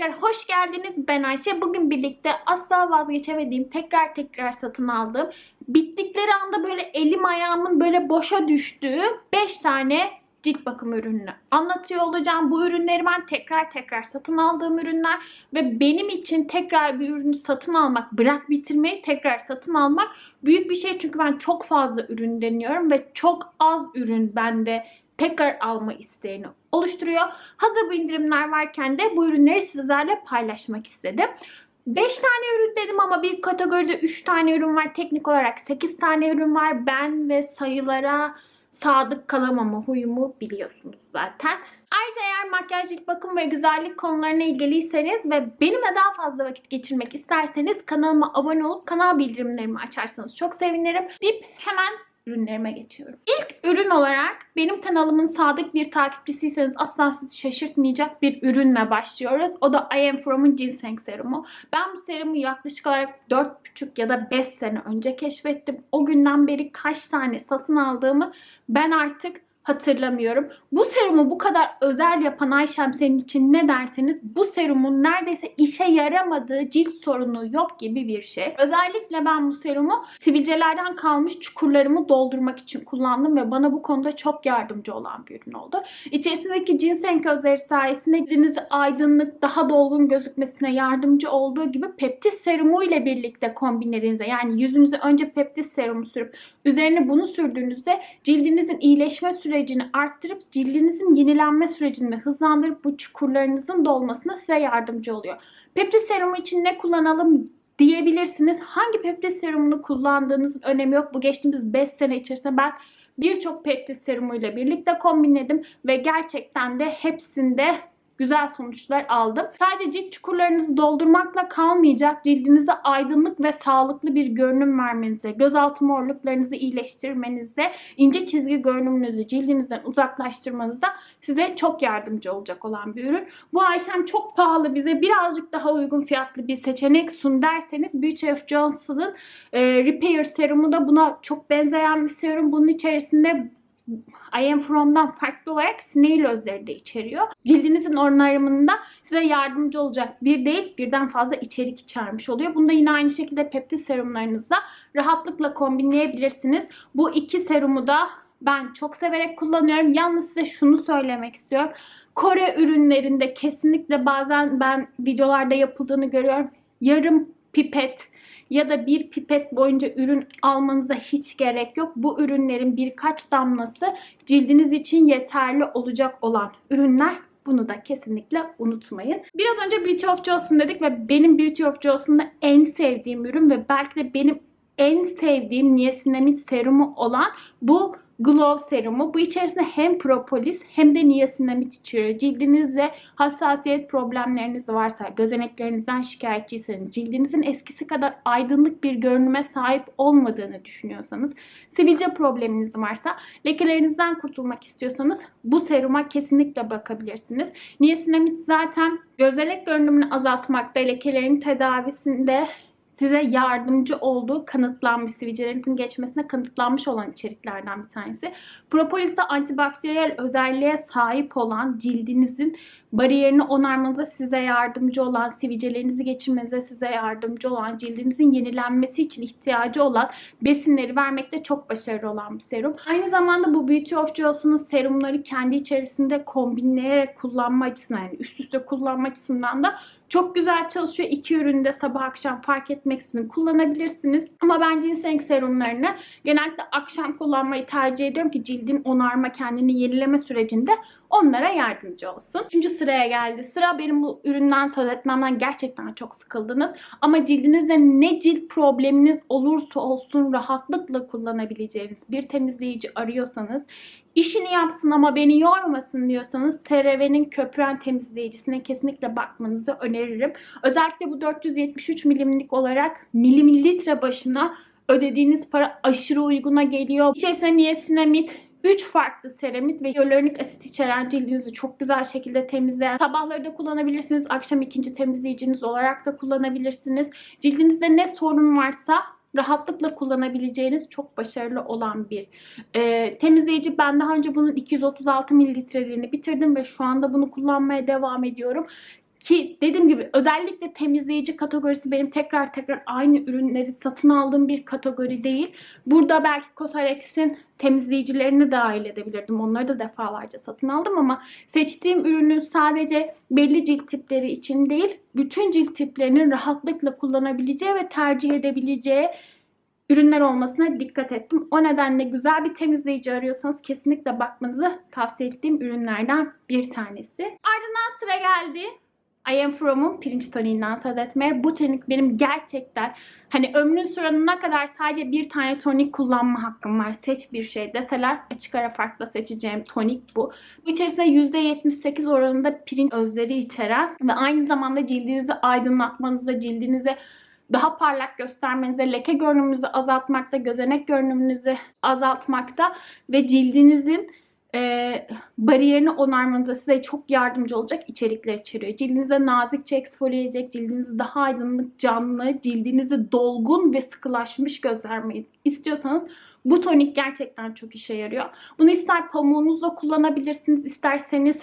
tekrar hoş geldiniz. Ben Ayşe. Bugün birlikte asla vazgeçemediğim, tekrar tekrar satın aldığım, bittikleri anda böyle elim ayağımın böyle boşa düştüğü 5 tane cilt bakım ürününü anlatıyor olacağım. Bu ürünleri ben tekrar tekrar satın aldığım ürünler ve benim için tekrar bir ürünü satın almak, bırak bitirmeyi tekrar satın almak büyük bir şey. Çünkü ben çok fazla ürün deniyorum ve çok az ürün bende tekrar alma isteğini oluşturuyor. Hazır bu indirimler varken de bu ürünleri sizlerle paylaşmak istedim. 5 tane ürün dedim ama bir kategoride 3 tane ürün var. Teknik olarak 8 tane ürün var. Ben ve sayılara sadık kalamama huyumu biliyorsunuz zaten. Ayrıca eğer makyaj, cilt bakım ve güzellik konularına ilgiliyseniz ve benimle daha fazla vakit geçirmek isterseniz kanalıma abone olup kanal bildirimlerimi açarsanız çok sevinirim. Deyip hemen ürünlerime geçiyorum. İlk ürün olarak benim kanalımın sadık bir takipçisiyseniz asla sizi şaşırtmayacak bir ürünle başlıyoruz. O da I Am From'un ginseng serumu. Ben bu serumu yaklaşık olarak 4,5 ya da 5 sene önce keşfettim. O günden beri kaç tane satın aldığımı ben artık hatırlamıyorum. Bu serumu bu kadar özel yapan Ayşem senin için ne derseniz bu serumun neredeyse işe yaramadığı cilt sorunu yok gibi bir şey. Özellikle ben bu serumu sivilcelerden kalmış çukurlarımı doldurmak için kullandım ve bana bu konuda çok yardımcı olan bir ürün oldu. İçerisindeki ginseng közleri sayesinde cildinizi aydınlık, daha dolgun gözükmesine yardımcı olduğu gibi peptis serumu ile birlikte kombinlediğinizde yani yüzünüze önce peptis serumu sürüp üzerine bunu sürdüğünüzde cildinizin iyileşme sürecini arttırıp cildinizin yenilenme sürecini de hızlandırıp bu çukurlarınızın dolmasına size yardımcı oluyor. Peptis serumu için ne kullanalım diyebilirsiniz. Hangi peptis serumunu kullandığınızın önemi yok. Bu geçtiğimiz 5 sene içerisinde ben birçok peptis serumuyla birlikte kombinledim ve gerçekten de hepsinde güzel sonuçlar aldım. Sadece cilt çukurlarınızı doldurmakla kalmayacak, cildinize aydınlık ve sağlıklı bir görünüm vermenize, gözaltı morluklarınızı iyileştirmenize, ince çizgi görünümünüzü cildinizden uzaklaştırmanıza size çok yardımcı olacak olan bir ürün. Bu Ayşem çok pahalı bize birazcık daha uygun fiyatlı bir seçenek sun derseniz Beauty of Johnson'ın e, Repair serumu da buna çok benzeyen bir serum. Bunun içerisinde I Am From'dan farklı olarak snail özleri de içeriyor. Cildinizin onarımında size yardımcı olacak bir değil birden fazla içerik içermiş oluyor. Bunu da yine aynı şekilde peptit serumlarınızla rahatlıkla kombinleyebilirsiniz. Bu iki serumu da ben çok severek kullanıyorum. Yalnız size şunu söylemek istiyorum. Kore ürünlerinde kesinlikle bazen ben videolarda yapıldığını görüyorum. Yarım pipet ya da bir pipet boyunca ürün almanıza hiç gerek yok. Bu ürünlerin birkaç damlası cildiniz için yeterli olacak olan ürünler. Bunu da kesinlikle unutmayın. Biraz önce Beauty of Johnson dedik ve benim Beauty of Johnson'da en sevdiğim ürün ve belki de benim en sevdiğim niasinamid serumu olan bu Glow serumu. Bu içerisinde hem propolis hem de niasinamid içeriyor. Cildinizde hassasiyet problemleriniz varsa, gözeneklerinizden şikayetçiyseniz, cildinizin eskisi kadar aydınlık bir görünüme sahip olmadığını düşünüyorsanız, sivilce probleminiz varsa, lekelerinizden kurtulmak istiyorsanız bu seruma kesinlikle bakabilirsiniz. Niasinamid zaten gözenek görünümünü azaltmakta, lekelerin tedavisinde size yardımcı olduğu kanıtlanmış, sivilcelerinizin geçmesine kanıtlanmış olan içeriklerden bir tanesi. Propolis de antibakteriyel özelliğe sahip olan cildinizin bariyerini onarmanıza size yardımcı olan, sivilcelerinizi geçirmenize size yardımcı olan, cildinizin yenilenmesi için ihtiyacı olan besinleri vermekte çok başarılı olan bir serum. Aynı zamanda bu Beauty of Johnson'ın serumları kendi içerisinde kombinleyerek kullanma açısından, yani üst üste kullanma açısından da çok güzel çalışıyor. İki ürünü de sabah akşam fark etmeksizin kullanabilirsiniz. Ama ben ginseng serumlarını genellikle akşam kullanmayı tercih ediyorum ki cildin onarma, kendini yenileme sürecinde onlara yardımcı olsun. Üçüncü sıraya geldi. Sıra benim bu üründen söz etmemden gerçekten çok sıkıldınız. Ama cildinizde ne cilt probleminiz olursa olsun rahatlıkla kullanabileceğiniz bir temizleyici arıyorsanız İşini yapsın ama beni yormasın diyorsanız TRV'nin köpüren temizleyicisine kesinlikle bakmanızı öneririm. Özellikle bu 473 milimlik olarak milimilitre başına ödediğiniz para aşırı uyguna geliyor. İçerisinde niasinamid, 3 farklı seramit ve hyaluronik asit içeren cildinizi çok güzel şekilde temizleyen. Sabahları da kullanabilirsiniz. Akşam ikinci temizleyiciniz olarak da kullanabilirsiniz. Cildinizde ne sorun varsa rahatlıkla kullanabileceğiniz çok başarılı olan bir e, temizleyici. Ben daha önce bunun 236 mililitreliğini bitirdim ve şu anda bunu kullanmaya devam ediyorum. Ki dediğim gibi özellikle temizleyici kategorisi benim tekrar tekrar aynı ürünleri satın aldığım bir kategori değil. Burada belki Cosrx'in temizleyicilerini dahil edebilirdim. Onları da defalarca satın aldım ama seçtiğim ürünün sadece belli cilt tipleri için değil, bütün cilt tiplerinin rahatlıkla kullanabileceği ve tercih edebileceği ürünler olmasına dikkat ettim. O nedenle güzel bir temizleyici arıyorsanız kesinlikle bakmanızı tavsiye ettiğim ürünlerden bir tanesi. Ardından sıra geldi. I Am From'un pirinç toniğinden söz etmeye. Bu tonik benim gerçekten hani ömrün sonuna kadar sadece bir tane tonik kullanma hakkım var. Seç bir şey deseler açık ara farkla seçeceğim tonik bu. Bu içerisinde %78 oranında pirinç özleri içeren ve aynı zamanda cildinizi aydınlatmanıza, cildinize daha parlak göstermenize, leke görünümünüzü azaltmakta, gözenek görünümünüzü azaltmakta ve cildinizin e, bariyerini onarmanıza size çok yardımcı olacak içerikler içeriyor. Cildinize nazikçe eksfoliye edecek, cildinizi daha aydınlık, canlı, cildinizi dolgun ve sıkılaşmış göstermeyi istiyorsanız bu tonik gerçekten çok işe yarıyor. Bunu ister pamuğunuzla kullanabilirsiniz, isterseniz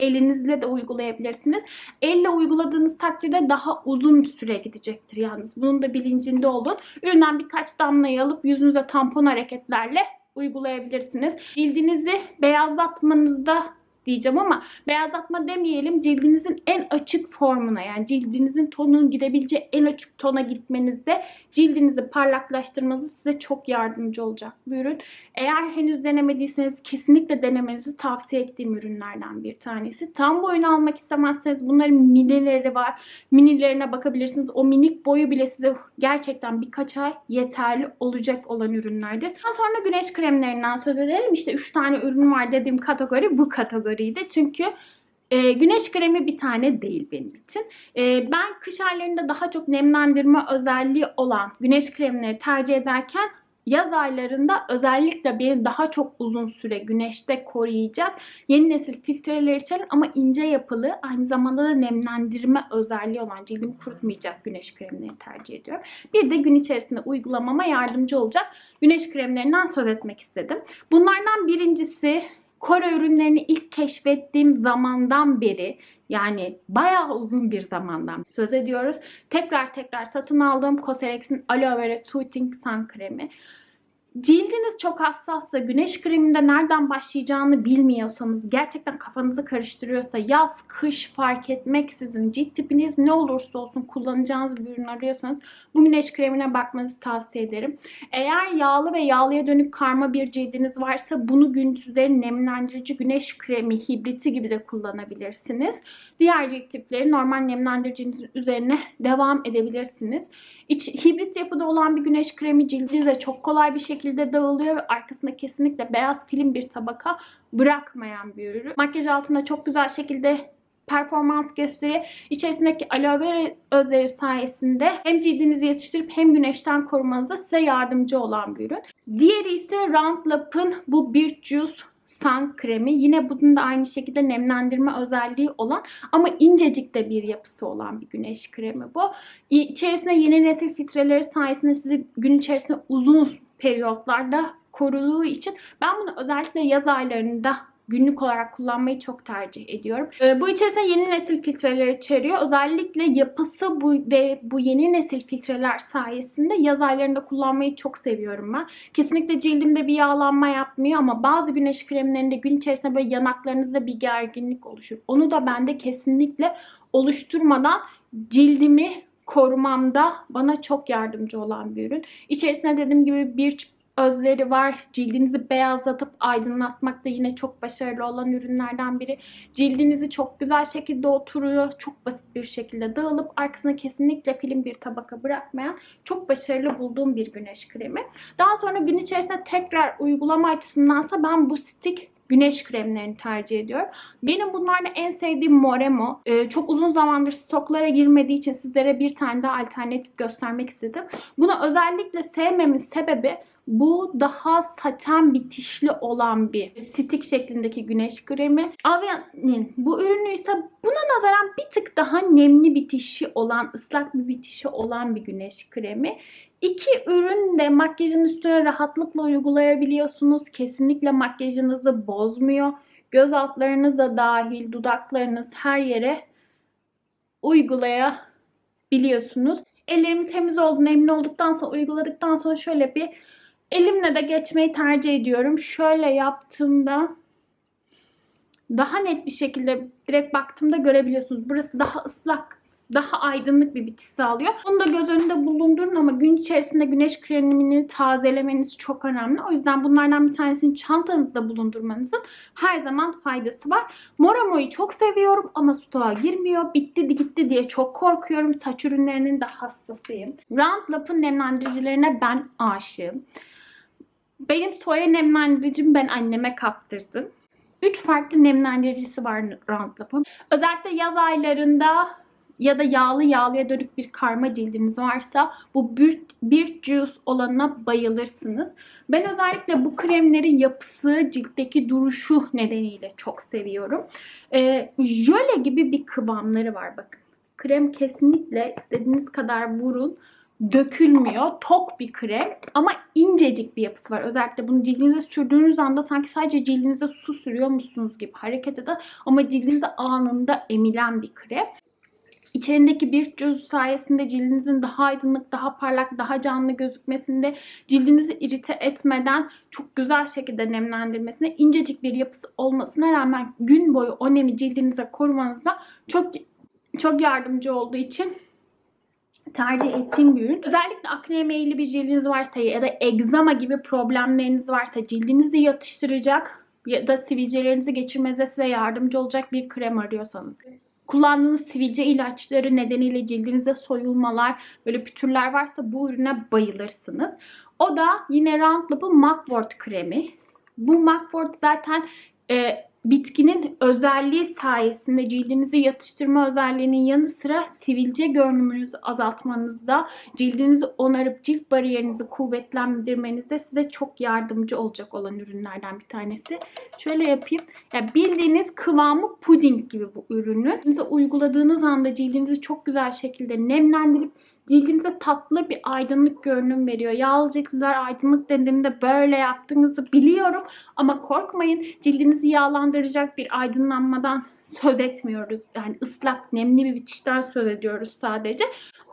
elinizle de uygulayabilirsiniz. Elle uyguladığınız takdirde daha uzun süre gidecektir yalnız. Bunun da bilincinde olun. Üründen birkaç damlayı alıp yüzünüze tampon hareketlerle uygulayabilirsiniz. Cildinizi beyazlatmanızda diyeceğim ama beyazlatma demeyelim cildinizin en açık formuna yani cildinizin tonunun gidebileceği en açık tona gitmenizde cildinizi parlaklaştırmanız size çok yardımcı olacak bu ürün. Eğer henüz denemediyseniz kesinlikle denemenizi tavsiye ettiğim ürünlerden bir tanesi. Tam boyunu almak istemezseniz bunların minileri var. Minilerine bakabilirsiniz. O minik boyu bile size gerçekten birkaç ay yeterli olacak olan ürünlerdir. Daha sonra güneş kremlerinden söz edelim. İşte 3 tane ürün var dediğim kategori bu kategoriydi. Çünkü e, güneş kremi bir tane değil benim için. E, ben kış aylarında daha çok nemlendirme özelliği olan güneş kremleri tercih ederken yaz aylarında özellikle beni daha çok uzun süre güneşte koruyacak yeni nesil filtreler içeren ama ince yapılı aynı zamanda da nemlendirme özelliği olan cildimi kurutmayacak güneş kremleri tercih ediyorum. Bir de gün içerisinde uygulamama yardımcı olacak güneş kremlerinden söz etmek istedim. Bunlardan birincisi Kore ürünlerini ilk keşfettiğim zamandan beri yani bayağı uzun bir zamandan söz ediyoruz. Tekrar tekrar satın aldığım Cosrx'in Aloe Vera Soothing Sun Kremi. Cildiniz çok hassassa, güneş kreminde nereden başlayacağını bilmiyorsanız, gerçekten kafanızı karıştırıyorsa, yaz, kış fark etmeksizin cilt tipiniz ne olursa olsun kullanacağınız bir ürün arıyorsanız bu güneş kremine bakmanızı tavsiye ederim. Eğer yağlı ve yağlıya dönük karma bir cildiniz varsa bunu gündüzleri nemlendirici güneş kremi hibriti gibi de kullanabilirsiniz. Diğer cilt tipleri normal nemlendiricinizin üzerine devam edebilirsiniz. İç, hibrit yapıda olan bir güneş kremi cildinize çok kolay bir şekilde dağılıyor ve arkasında kesinlikle beyaz film bir tabaka bırakmayan bir ürün. Makyaj altında çok güzel şekilde performans gösteriyor. İçerisindeki aloe vera özleri sayesinde hem cildinizi yetiştirip hem güneşten korumanıza size yardımcı olan bir ürün. Diğeri ise Roundlap'ın bu Birch Juice Sun kremi. Yine bunun da aynı şekilde nemlendirme özelliği olan ama incecik de bir yapısı olan bir güneş kremi bu. İçerisinde yeni nesil filtreleri sayesinde sizi gün içerisinde uzun periyotlarda koruduğu için ben bunu özellikle yaz aylarında günlük olarak kullanmayı çok tercih ediyorum. Ee, bu içerisinde yeni nesil filtreler içeriyor. Özellikle yapısı bu ve bu yeni nesil filtreler sayesinde yaz aylarında kullanmayı çok seviyorum ben. Kesinlikle cildimde bir yağlanma yapmıyor ama bazı güneş kremlerinde gün içerisinde böyle yanaklarınızda bir gerginlik oluşur. Onu da bende kesinlikle oluşturmadan cildimi korumamda bana çok yardımcı olan bir ürün. İçerisinde dediğim gibi bir özleri var. Cildinizi beyazlatıp aydınlatmakta yine çok başarılı olan ürünlerden biri. Cildinizi çok güzel şekilde oturuyor. Çok basit bir şekilde dağılıp arkasına kesinlikle film bir tabaka bırakmayan çok başarılı bulduğum bir güneş kremi. Daha sonra gün içerisinde tekrar uygulama açısındansa ben bu stick güneş kremlerini tercih ediyorum. Benim bunlarda en sevdiğim Moremo. Ee, çok uzun zamandır stoklara girmediği için sizlere bir tane daha alternatif göstermek istedim. Bunu özellikle sevmemin sebebi bu daha saten bitişli olan bir stick şeklindeki güneş kremi. Avia'nın bu ürünü ise buna nazaran bir tık daha nemli bitişi olan, ıslak bir bitişi olan bir güneş kremi. İki ürün de makyajın üstüne rahatlıkla uygulayabiliyorsunuz. Kesinlikle makyajınızı bozmuyor. Göz altlarınız da dahil, dudaklarınız her yere uygulayabiliyorsunuz. Ellerimin temiz olduğunu emin olduktan sonra uyguladıktan sonra şöyle bir elimle de geçmeyi tercih ediyorum. Şöyle yaptığımda daha net bir şekilde direkt baktığımda görebiliyorsunuz. Burası daha ıslak, daha aydınlık bir bitiş sağlıyor. Bunu da göz önünde bulundurun ama gün içerisinde güneş kremini tazelemeniz çok önemli. O yüzden bunlardan bir tanesini çantanızda bulundurmanızın her zaman faydası var. Moramo'yu çok seviyorum ama stoğa girmiyor. Bitti gitti diye çok korkuyorum. Saç ürünlerinin de hastasıyım. Round Lap'ın nemlendiricilerine ben aşığım. Benim soya nemlendiricim ben anneme kaptırdım. 3 farklı nemlendiricisi var Roundup'ın. Özellikle yaz aylarında ya da yağlı yağlıya dönük bir karma cildiniz varsa bu bir, bir juice olanına bayılırsınız. Ben özellikle bu kremleri yapısı, ciltteki duruşu nedeniyle çok seviyorum. Ee, jöle gibi bir kıvamları var bakın. Krem kesinlikle istediğiniz kadar vurun dökülmüyor. Tok bir krem ama incecik bir yapısı var. Özellikle bunu cildinize sürdüğünüz anda sanki sadece cildinize su sürüyormuşsunuz gibi hareket eder ama cildinize anında emilen bir krem. İçerindeki bir cüz sayesinde cildinizin daha aydınlık, daha parlak, daha canlı gözükmesinde, cildinizi irite etmeden çok güzel şekilde nemlendirmesine, incecik bir yapısı olmasına rağmen gün boyu o nemi cildinize korumanızda çok çok yardımcı olduğu için tercih ettiğim bir ürün. Özellikle akneye meyilli bir cildiniz varsa ya da egzama gibi problemleriniz varsa cildinizi yatıştıracak ya da sivilcelerinizi geçirmenize size yardımcı olacak bir krem arıyorsanız. Kullandığınız sivilce ilaçları nedeniyle cildinize soyulmalar, böyle pütürler varsa bu ürüne bayılırsınız. O da yine Roundlab'ın Mugwort kremi. Bu Mugwort zaten e, bitkinin özelliği sayesinde cildinizi yatıştırma özelliğinin yanı sıra sivilce görünümünüzü azaltmanızda, cildinizi onarıp cilt bariyerinizi kuvvetlendirmenizde size çok yardımcı olacak olan ürünlerden bir tanesi. Şöyle yapayım. Yani bildiğiniz kıvamı puding gibi bu ürünün. Cildinize uyguladığınız anda cildinizi çok güzel şekilde nemlendirip cildinize tatlı bir aydınlık görünüm veriyor. Yağlı ciltler aydınlık dediğimde böyle yaptığınızı biliyorum. Ama korkmayın cildinizi yağlandıracak bir aydınlanmadan söz etmiyoruz. Yani ıslak, nemli bir bitişten söz ediyoruz sadece.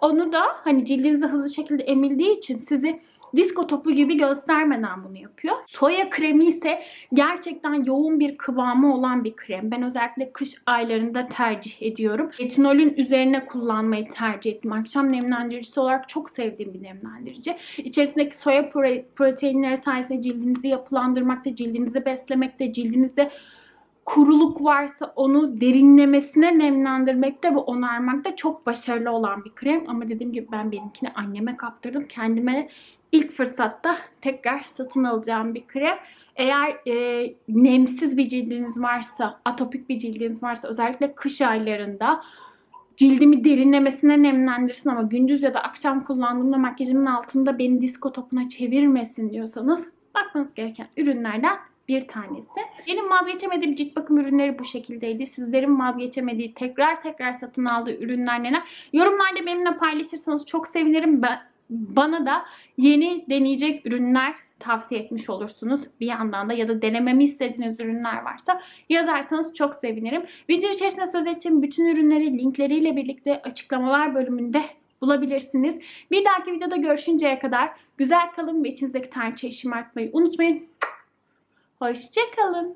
Onu da hani cildinize hızlı şekilde emildiği için sizi disko topu gibi göstermeden bunu yapıyor. Soya kremi ise gerçekten yoğun bir kıvamı olan bir krem. Ben özellikle kış aylarında tercih ediyorum. Retinolün üzerine kullanmayı tercih ettim. Akşam nemlendiricisi olarak çok sevdiğim bir nemlendirici. İçerisindeki soya proteinleri sayesinde cildinizi yapılandırmakta, cildinizi beslemekte, cildinizde kuruluk varsa onu derinlemesine nemlendirmekte ve onarmakta çok başarılı olan bir krem. Ama dediğim gibi ben benimkini anneme kaptırdım. Kendime ilk fırsatta tekrar satın alacağım bir krem. Eğer e, nemsiz bir cildiniz varsa, atopik bir cildiniz varsa özellikle kış aylarında cildimi derinlemesine nemlendirsin ama gündüz ya da akşam kullandığımda makyajımın altında beni disko topuna çevirmesin diyorsanız bakmanız gereken ürünlerden bir tanesi. Benim vazgeçemediğim cilt bakım ürünleri bu şekildeydi. Sizlerin vazgeçemediği tekrar tekrar satın aldığı ürünler neler? Yorumlarda benimle paylaşırsanız çok sevinirim. Ben, bana da yeni deneyecek ürünler tavsiye etmiş olursunuz bir yandan da ya da denememi istediğiniz ürünler varsa yazarsanız çok sevinirim. Video içerisinde söz ettiğim bütün ürünleri linkleriyle birlikte açıklamalar bölümünde bulabilirsiniz. Bir dahaki videoda görüşünceye kadar güzel kalın ve içinizdeki tarçayı şımartmayı unutmayın. Hoşçakalın.